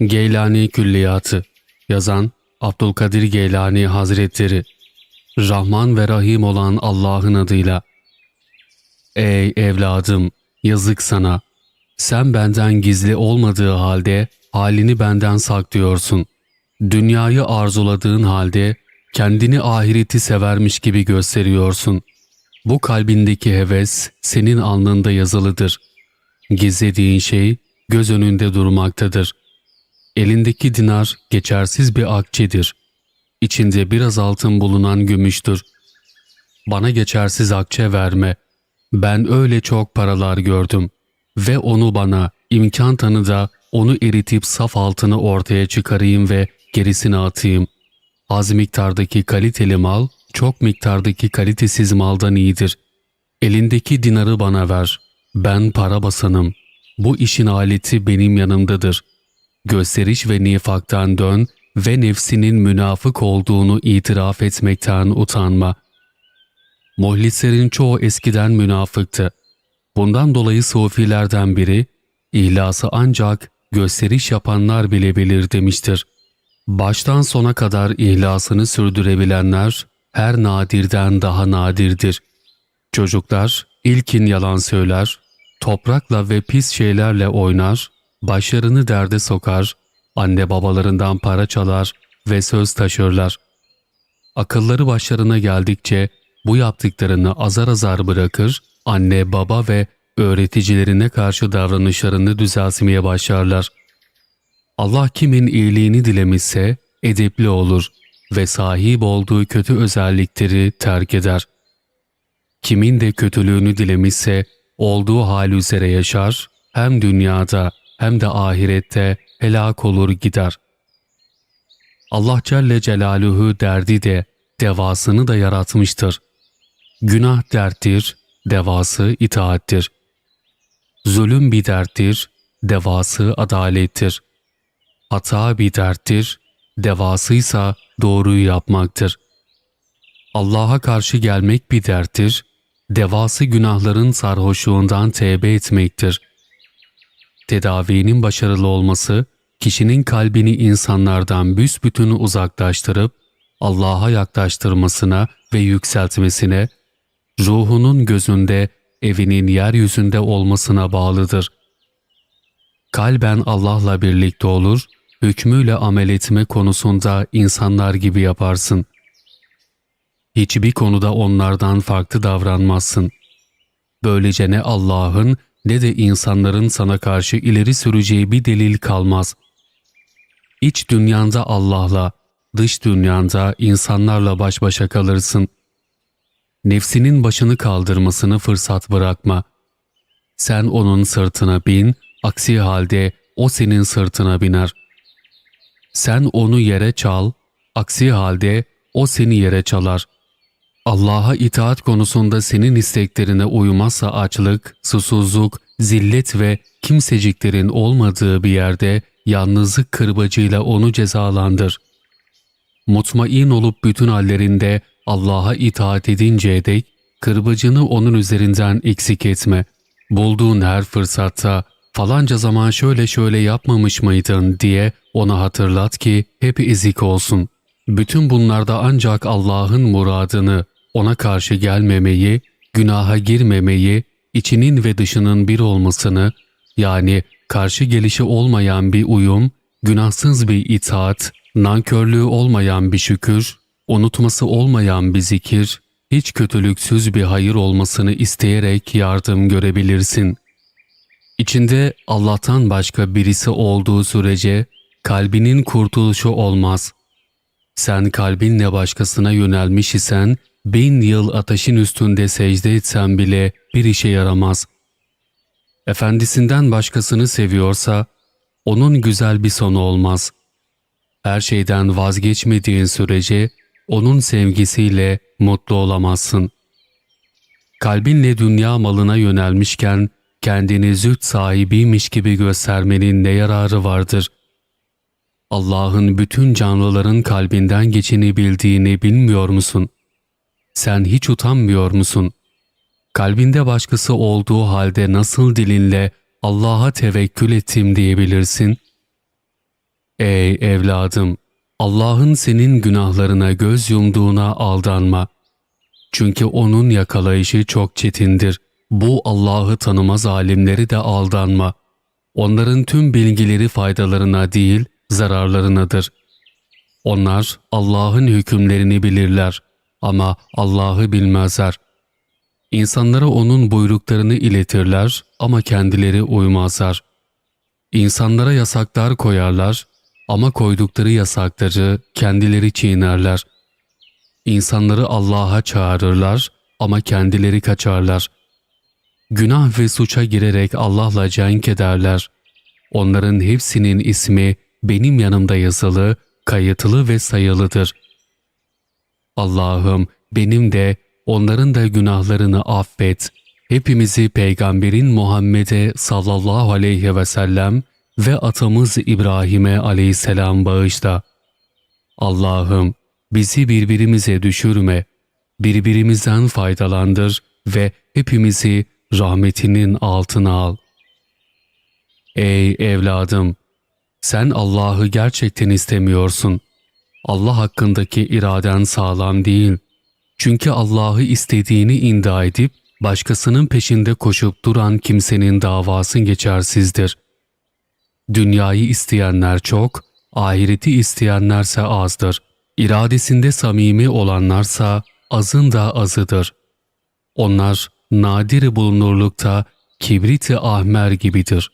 Geylani Külliyatı Yazan Abdülkadir Geylani Hazretleri Rahman ve Rahim olan Allah'ın adıyla Ey evladım yazık sana. Sen benden gizli olmadığı halde halini benden saklıyorsun. Dünyayı arzuladığın halde kendini ahireti severmiş gibi gösteriyorsun. Bu kalbindeki heves senin alnında yazılıdır. Gizlediğin şey göz önünde durmaktadır. Elindeki dinar geçersiz bir akçedir. İçinde biraz altın bulunan gümüştür. Bana geçersiz akçe verme. Ben öyle çok paralar gördüm ve onu bana imkan tanı da onu eritip saf altını ortaya çıkarayım ve gerisini atayım. Az miktardaki kaliteli mal çok miktardaki kalitesiz maldan iyidir. Elindeki dinarı bana ver. Ben para basanım. Bu işin aleti benim yanımdadır. Gösteriş ve nifaktan dön ve nefsinin münafık olduğunu itiraf etmekten utanma. Muhlislerin çoğu eskiden münafıktı. Bundan dolayı sufilerden biri, ihlası ancak gösteriş yapanlar bile bilir demiştir. Baştan sona kadar ihlasını sürdürebilenler her nadirden daha nadirdir. Çocuklar ilkin yalan söyler, toprakla ve pis şeylerle oynar, başlarını derde sokar, anne babalarından para çalar ve söz taşırlar. Akılları başlarına geldikçe bu yaptıklarını azar azar bırakır, anne baba ve öğreticilerine karşı davranışlarını düzeltmeye başlarlar. Allah kimin iyiliğini dilemişse edepli olur ve sahip olduğu kötü özellikleri terk eder. Kimin de kötülüğünü dilemişse olduğu hal üzere yaşar, hem dünyada hem de ahirette helak olur gider. Allah Celle Celaluhu derdi de devasını da yaratmıştır. Günah derttir, devası itaattir. Zulüm bir derttir, devası adalettir. Hata bir derttir, devasıysa doğruyu yapmaktır. Allah'a karşı gelmek bir derttir, devası günahların sarhoşluğundan tevbe etmektir. Tedavinin başarılı olması, kişinin kalbini insanlardan büsbütün uzaklaştırıp Allah'a yaklaştırmasına ve yükseltmesine, ruhunun gözünde evinin yeryüzünde olmasına bağlıdır. Kalben Allah'la birlikte olur, hükmüyle amel etme konusunda insanlar gibi yaparsın. Hiçbir konuda onlardan farklı davranmazsın. Böylece ne Allah'ın ne de insanların sana karşı ileri süreceği bir delil kalmaz. İç dünyanda Allah'la, dış dünyanda insanlarla baş başa kalırsın. Nefsinin başını kaldırmasını fırsat bırakma. Sen onun sırtına bin, aksi halde o senin sırtına biner. Sen onu yere çal, aksi halde o seni yere çalar. Allah'a itaat konusunda senin isteklerine uymazsa açlık, susuzluk, zillet ve kimseciklerin olmadığı bir yerde yalnızlık kırbacıyla onu cezalandır. Mutmain olup bütün hallerinde Allah'a itaat edinceye dek kırbacını onun üzerinden eksik etme. Bulduğun her fırsatta falanca zaman şöyle şöyle yapmamış mıydın diye ona hatırlat ki hep ezik olsun. Bütün bunlarda ancak Allah'ın muradını, ona karşı gelmemeyi, günaha girmemeyi, içinin ve dışının bir olmasını, yani karşı gelişi olmayan bir uyum, günahsız bir itaat, nankörlüğü olmayan bir şükür, unutması olmayan bir zikir, hiç kötülüksüz bir hayır olmasını isteyerek yardım görebilirsin. İçinde Allah'tan başka birisi olduğu sürece kalbinin kurtuluşu olmaz. Sen kalbinle başkasına yönelmiş isen bin yıl ateşin üstünde secde etsen bile bir işe yaramaz. Efendisinden başkasını seviyorsa onun güzel bir sonu olmaz. Her şeyden vazgeçmediğin sürece onun sevgisiyle mutlu olamazsın. Kalbinle dünya malına yönelmişken kendini züht sahibiymiş gibi göstermenin ne yararı vardır? Allah'ın bütün canlıların kalbinden geçeni bildiğini bilmiyor musun? Sen hiç utanmıyor musun? Kalbinde başkası olduğu halde nasıl dilinle Allah'a tevekkül ettim diyebilirsin? Ey evladım! Allah'ın senin günahlarına göz yumduğuna aldanma. Çünkü onun yakalayışı çok çetindir. Bu Allah'ı tanımaz alimleri de aldanma. Onların tüm bilgileri faydalarına değil, zararlarınadır. Onlar Allah'ın hükümlerini bilirler ama Allah'ı bilmezler. İnsanlara onun buyruklarını iletirler ama kendileri uymazlar. İnsanlara yasaklar koyarlar ama koydukları yasakları kendileri çiğnerler. İnsanları Allah'a çağırırlar ama kendileri kaçarlar. Günah ve suça girerek Allah'la cenk ederler. Onların hepsinin ismi benim yanımda yazılı, kayıtlı ve sayılıdır. Allah'ım benim de onların da günahlarını affet. Hepimizi Peygamberin Muhammed'e sallallahu aleyhi ve sellem ve atamız İbrahim'e aleyhisselam bağışla. Allah'ım bizi birbirimize düşürme, birbirimizden faydalandır ve hepimizi rahmetinin altına al. Ey evladım! Sen Allah'ı gerçekten istemiyorsun. Allah hakkındaki iraden sağlam değil. Çünkü Allah'ı istediğini inda edip başkasının peşinde koşup duran kimsenin davası geçersizdir. Dünyayı isteyenler çok, ahireti isteyenlerse azdır. İradesinde samimi olanlarsa azın da azıdır. Onlar nadir bulunurlukta kibrit-i ahmer gibidir.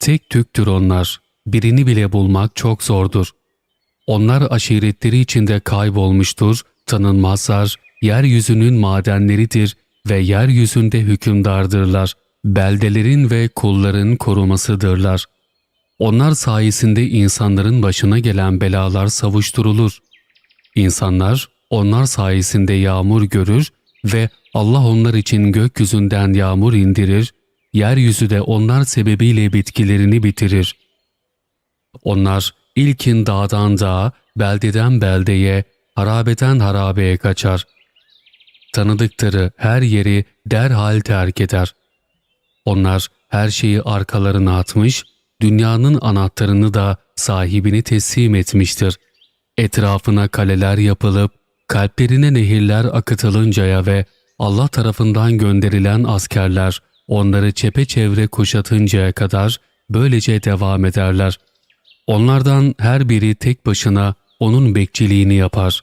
Tek tüktür onlar, birini bile bulmak çok zordur. Onlar aşiretleri içinde kaybolmuştur, tanınmazlar, yeryüzünün madenleridir ve yeryüzünde hükümdardırlar, beldelerin ve kulların korumasıdırlar. Onlar sayesinde insanların başına gelen belalar savuşturulur. İnsanlar onlar sayesinde yağmur görür ve Allah onlar için gökyüzünden yağmur indirir, yeryüzü de onlar sebebiyle bitkilerini bitirir. Onlar ilkin dağdan dağa, beldeden beldeye, harabeden harabeye kaçar. Tanıdıkları her yeri derhal terk eder. Onlar her şeyi arkalarına atmış, dünyanın anahtarını da sahibini teslim etmiştir. Etrafına kaleler yapılıp, kalplerine nehirler akıtılıncaya ve Allah tarafından gönderilen askerler onları çepeçevre kuşatıncaya kadar böylece devam ederler. Onlardan her biri tek başına onun bekçiliğini yapar.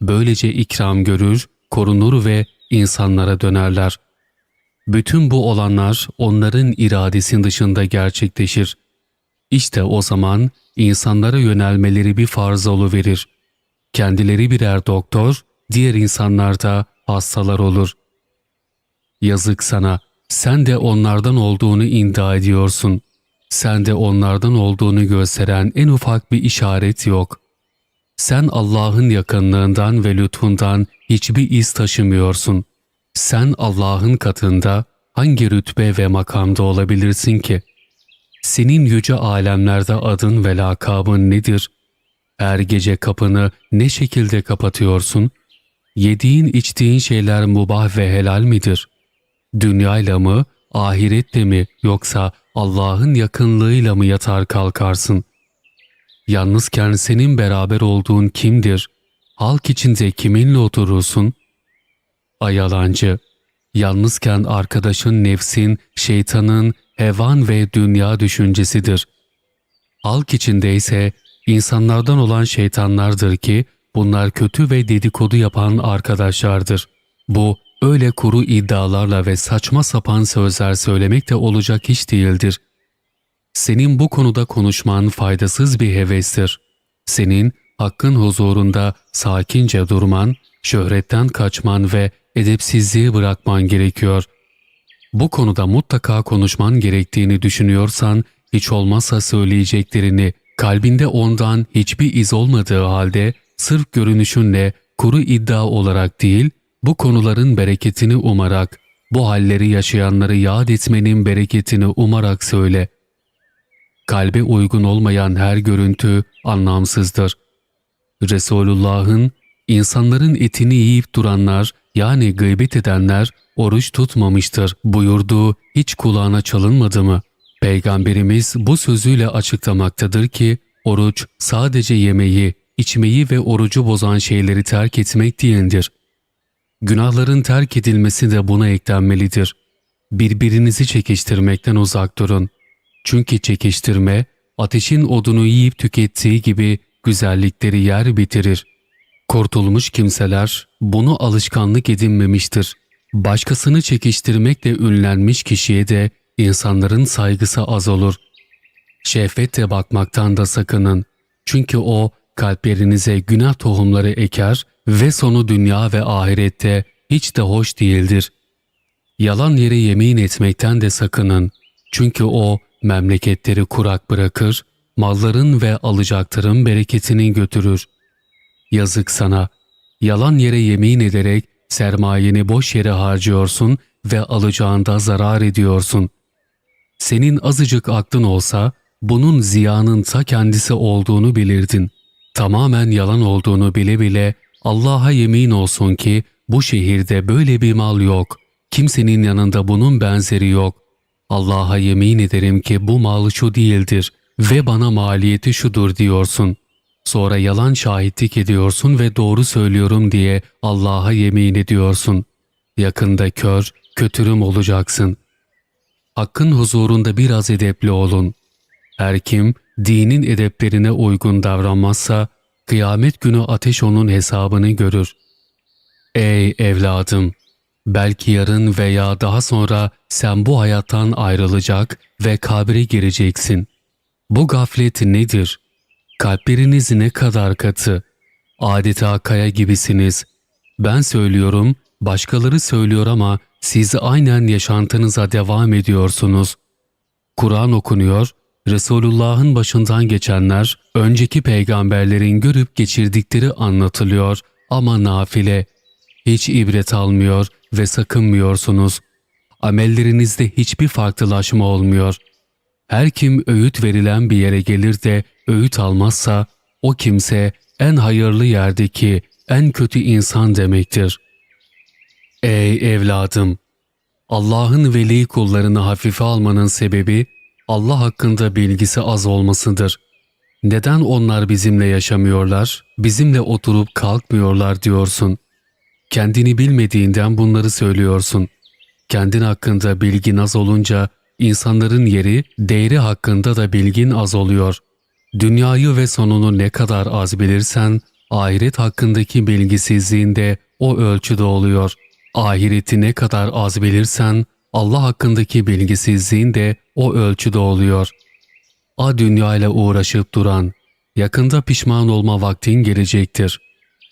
Böylece ikram görür, korunur ve insanlara dönerler. Bütün bu olanlar onların iradesinin dışında gerçekleşir. İşte o zaman insanlara yönelmeleri bir farz verir. Kendileri birer doktor, diğer insanlar da hastalar olur. Yazık sana, sen de onlardan olduğunu iddia ediyorsun. Sen de onlardan olduğunu gösteren en ufak bir işaret yok. Sen Allah'ın yakınlığından ve lütfundan hiçbir iz taşımıyorsun. Sen Allah'ın katında hangi rütbe ve makamda olabilirsin ki? Senin yüce alemlerde adın ve lakabın nedir? Her gece kapını ne şekilde kapatıyorsun? Yediğin içtiğin şeyler mubah ve helal midir? Dünyayla mı, ahirette mi yoksa Allah'ın yakınlığıyla mı yatar kalkarsın? Yalnızken senin beraber olduğun kimdir? Halk içinde kiminle oturursun? Ayalancı, yalnızken arkadaşın nefsin, şeytanın, hevan ve dünya düşüncesidir. Halk içinde ise insanlardan olan şeytanlardır ki bunlar kötü ve dedikodu yapan arkadaşlardır. Bu öyle kuru iddialarla ve saçma sapan sözler söylemek de olacak iş değildir. Senin bu konuda konuşman faydasız bir hevestir. Senin hakkın huzurunda sakince durman, şöhretten kaçman ve edepsizliği bırakman gerekiyor. Bu konuda mutlaka konuşman gerektiğini düşünüyorsan, hiç olmazsa söyleyeceklerini, kalbinde ondan hiçbir iz olmadığı halde sırf görünüşünle kuru iddia olarak değil, bu konuların bereketini umarak, bu halleri yaşayanları yad etmenin bereketini umarak söyle. Kalbe uygun olmayan her görüntü anlamsızdır. Resulullah'ın insanların etini yiyip duranlar yani gıybet edenler oruç tutmamıştır buyurduğu hiç kulağına çalınmadı mı? Peygamberimiz bu sözüyle açıklamaktadır ki Oruç sadece yemeği, içmeyi ve orucu bozan şeyleri terk etmek değildir. Günahların terk edilmesi de buna eklenmelidir. Birbirinizi çekiştirmekten uzak durun. Çünkü çekiştirme, ateşin odunu yiyip tükettiği gibi güzellikleri yer bitirir. Kurtulmuş kimseler bunu alışkanlık edinmemiştir. Başkasını çekiştirmekle ünlenmiş kişiye de insanların saygısı az olur. Şehvetle bakmaktan da sakının. Çünkü o kalplerinize günah tohumları eker ve sonu dünya ve ahirette hiç de hoş değildir. Yalan yere yemin etmekten de sakının. Çünkü o memleketleri kurak bırakır, malların ve alacakların bereketini götürür. Yazık sana. Yalan yere yemin ederek sermayeni boş yere harcıyorsun ve alacağında zarar ediyorsun. Senin azıcık aklın olsa bunun ziyanın ta kendisi olduğunu bilirdin. Tamamen yalan olduğunu bile bile Allah'a yemin olsun ki bu şehirde böyle bir mal yok. Kimsenin yanında bunun benzeri yok. Allah'a yemin ederim ki bu mal şu değildir ve bana maliyeti şudur diyorsun. Sonra yalan şahitlik ediyorsun ve doğru söylüyorum diye Allah'a yemin ediyorsun. Yakında kör, kötürüm olacaksın. Hakkın huzurunda biraz edepli olun. Her kim dinin edeplerine uygun davranmazsa kıyamet günü ateş onun hesabını görür. Ey evladım! Belki yarın veya daha sonra sen bu hayattan ayrılacak ve kabre gireceksin. Bu gaflet nedir? Kalpleriniz ne kadar katı. Adeta kaya gibisiniz. Ben söylüyorum, başkaları söylüyor ama siz aynen yaşantınıza devam ediyorsunuz. Kur'an okunuyor, Resulullah'ın başından geçenler, önceki peygamberlerin görüp geçirdikleri anlatılıyor ama nafile. Hiç ibret almıyor ve sakınmıyorsunuz. Amellerinizde hiçbir farklılaşma olmuyor. Her kim öğüt verilen bir yere gelir de öğüt almazsa, o kimse en hayırlı yerdeki en kötü insan demektir. Ey evladım! Allah'ın veli kullarını hafife almanın sebebi, Allah hakkında bilgisi az olmasıdır. Neden onlar bizimle yaşamıyorlar, bizimle oturup kalkmıyorlar diyorsun. Kendini bilmediğinden bunları söylüyorsun. Kendin hakkında bilgin az olunca insanların yeri, değeri hakkında da bilgin az oluyor. Dünyayı ve sonunu ne kadar az bilirsen, ahiret hakkındaki bilgisizliğin de o ölçüde oluyor. Ahireti ne kadar az bilirsen, Allah hakkındaki bilgisizliğin de o ölçüde oluyor. A dünya ile uğraşıp duran, yakında pişman olma vaktin gelecektir.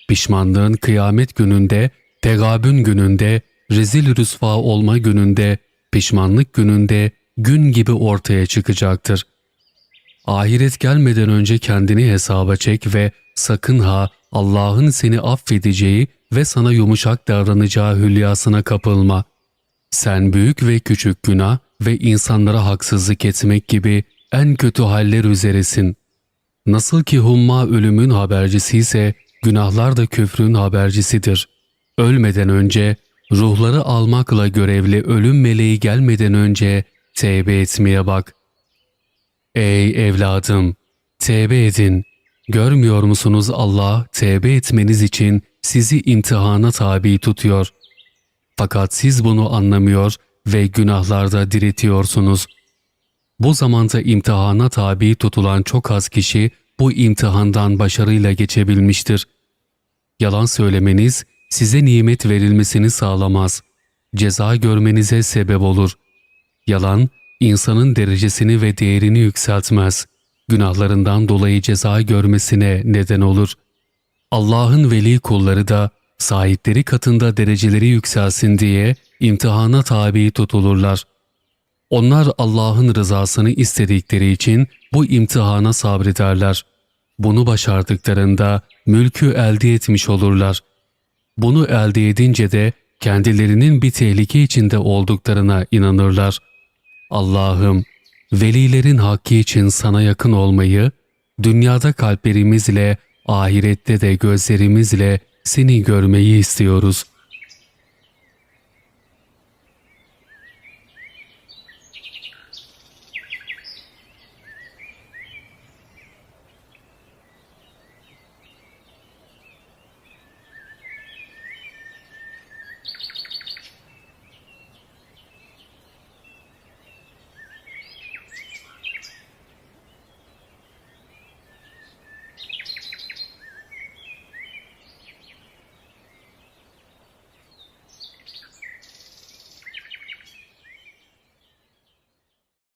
Pişmanlığın kıyamet gününde, tegabün gününde, rezil rüsva olma gününde, pişmanlık gününde gün gibi ortaya çıkacaktır. Ahiret gelmeden önce kendini hesaba çek ve sakın ha Allah'ın seni affedeceği ve sana yumuşak davranacağı hülyasına kapılma. Sen büyük ve küçük günah ve insanlara haksızlık etmek gibi en kötü haller üzeresin. Nasıl ki humma ölümün habercisi ise günahlar da küfrün habercisidir. Ölmeden önce, ruhları almakla görevli ölüm meleği gelmeden önce tevbe etmeye bak. Ey evladım! Tevbe edin. Görmüyor musunuz Allah tevbe etmeniz için sizi imtihana tabi tutuyor. Fakat siz bunu anlamıyor ve günahlarda diretiyorsunuz. Bu zamanda imtihana tabi tutulan çok az kişi bu imtihandan başarıyla geçebilmiştir. Yalan söylemeniz size nimet verilmesini sağlamaz. Ceza görmenize sebep olur. Yalan, insanın derecesini ve değerini yükseltmez. Günahlarından dolayı ceza görmesine neden olur. Allah'ın veli kulları da sahipleri katında dereceleri yükselsin diye imtihana tabi tutulurlar. Onlar Allah'ın rızasını istedikleri için bu imtihana sabrederler. Bunu başardıklarında mülkü elde etmiş olurlar. Bunu elde edince de kendilerinin bir tehlike içinde olduklarına inanırlar. Allah'ım, velilerin hakkı için sana yakın olmayı, dünyada kalplerimizle, ahirette de gözlerimizle seni görmeyi istiyoruz.''